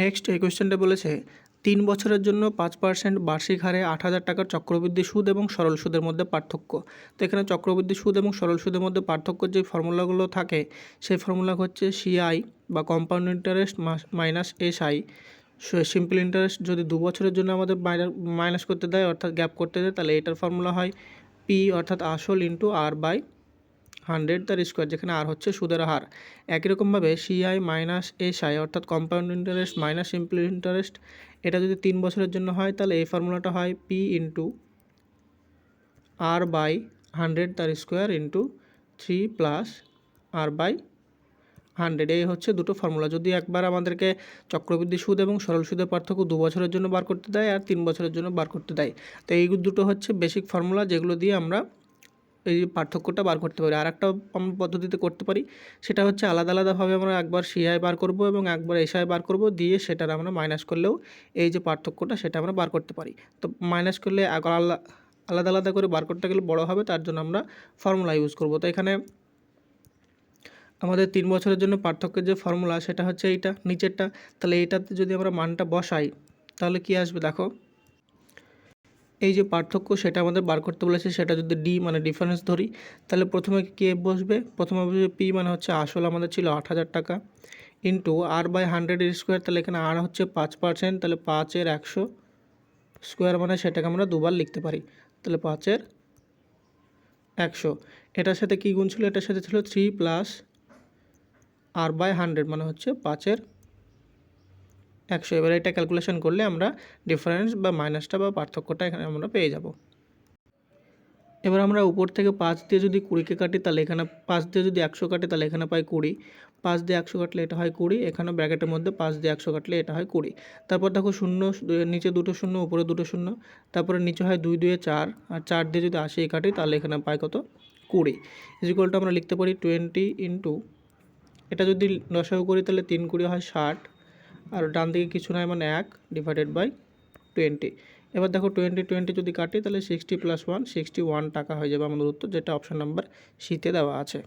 Next এই কোয়েশ্চেনটা বলেছে, তিন বছরের জন্য পাঁচ পার্সেন্ট বার্ষিক হারে আট হাজার টাকার চক্রবৃদ্ধি সুদ এবং সরল সুদের মধ্যে পার্থক্য। তো এখানে চক্রবৃদ্ধি সুদ এবং সরল সুদের মধ্যে পার্থক্য যে ফর্মুলাগুলো থাকে, সেই ফর্মুলা হচ্ছে সিআই বা compound interest minus S I simple interest যদি দু বছরের জন্য আমাদের মাইনাস করতে দেয়, অর্থাৎ গ্যাপ করতে দেয়, তাহলে এটার ফর্মুলা হয় পি অর্থাৎ আসল ইন্টু আর বাই হান্ড্রেড তার স্কোয়ার, যেখানে আর হচ্ছে সুদের হার। একই রকমভাবে সিআই মাইনাস এস আই অর্থাৎ compound interest minus simple interest এটা যদি তিন বছরের জন্য হয়, তাহলে এই ফর্মুলাটা হয় P into R by hundred তার square into three plus R by hundred এই হচ্ছে দুটো ফর্মুলা। যদি একবার আমাদেরকে চক্রবৃদ্ধি সুদ এবং সরল সুদের পার্থক্য দু বছরের জন্য বার করতে দেয় আর তিন বছরের জন্য বার করতে দেয়, তো এই দুটো হচ্ছে বেসিক ফর্মুলা যেগুলো দিয়ে আমরা এই পার্থক্যটা বার করতে পারি। আর একটা আমরা পদ্ধতিতে করতে পারি, সেটা হচ্ছে আলাদা আলাদাভাবে আমরা একবার সিআই বার করব এবং একবার এসআই বার করব দিয়ে সেটার আমরা মাইনাস করলেও এই যে পার্থক্যটা সেটা আমরা বার করতে পারি। তো মাইনাস করলে আলাদা আলাদা আলাদা করে বার করতে গেলে বড় হবে, তার জন্য আমরা ফর্মুলা ইউজ করব। তো এখানে আমাদের তিন বছরের জন্য পার্থক্যের যে ফর্মুলা সেটা হচ্ছে এইটা, নিচেরটা। তাহলে এইটাতে যদি আমরা মানটা বসাই, তাহলে কি আসবে দেখো? এই যে পার্থক্য সেটা আমাদের বার করতে বলেছে, সেটা যদি ডি মানে ডিফারেন্স ধরি, তাহলে প্রথমে কে বসবে? প্রথমে বসবে পি মানে হচ্ছে আসল, আমাদের ছিল আট হাজার টাকা into R by hundred square তাহলে এখানে আর হচ্ছে পাঁচ পার্সেন্ট তাহলে পাঁচের একশো স্কোয়ার মানে সেটাকে আমরা দুবার লিখতে পারি, তাহলে পাঁচের একশো। এটার সাথে কী গুণ ছিল? এটার সাথে ছিল three plus R by hundred মানে হচ্ছে পাঁচের একশো। এবার এটা ক্যালকুলেশন করলে আমরা ডিফারেন্স বা মাইনাসটা বা পার্থক্যটা এখানে আমরা পেয়ে যাব। এবার আমরা উপর থেকে পাঁচ দিয়ে যদি কুড়িকে কাটি, তাহলে এখানে পাঁচ দিয়ে যদি একশো কাটে, তাহলে এখানে পাই কুড়ি। পাঁচ দিয়ে একশো কাটলে এটা হয় কুড়ি, এখানে ব্র্যাকেটের মধ্যে পাঁচ দিয়ে একশো কাটলে এটা হয় কুড়ি। তারপর দেখো শূন্য, নিচে দুটো শূন্য, উপরে দুটো শূন্য, তারপরে নিচে হয় দুই, দুয়ে চার, আর চার দিয়ে যদি আশি কাটি, তাহলে এখানে পাই কত? কুড়ি। ইজিকলটা আমরা লিখতে পারি টোয়েন্টি ইন্টু এটা যদি দশাও করি তাহলে তিন কুড়ি হয় ষাট আর ডান দিকে কিছু নয় মানে এক ডিভাইডেড বাই টোয়েন্টি এবার দেখো টোয়েন্টি টোয়েন্টি যদি কাটি, তাহলে sixty plus one sixty one টাকা হয়ে যাবে আমাদের উত্তর, যেটা অপশান নাম্বার সিতে দেওয়া আছে।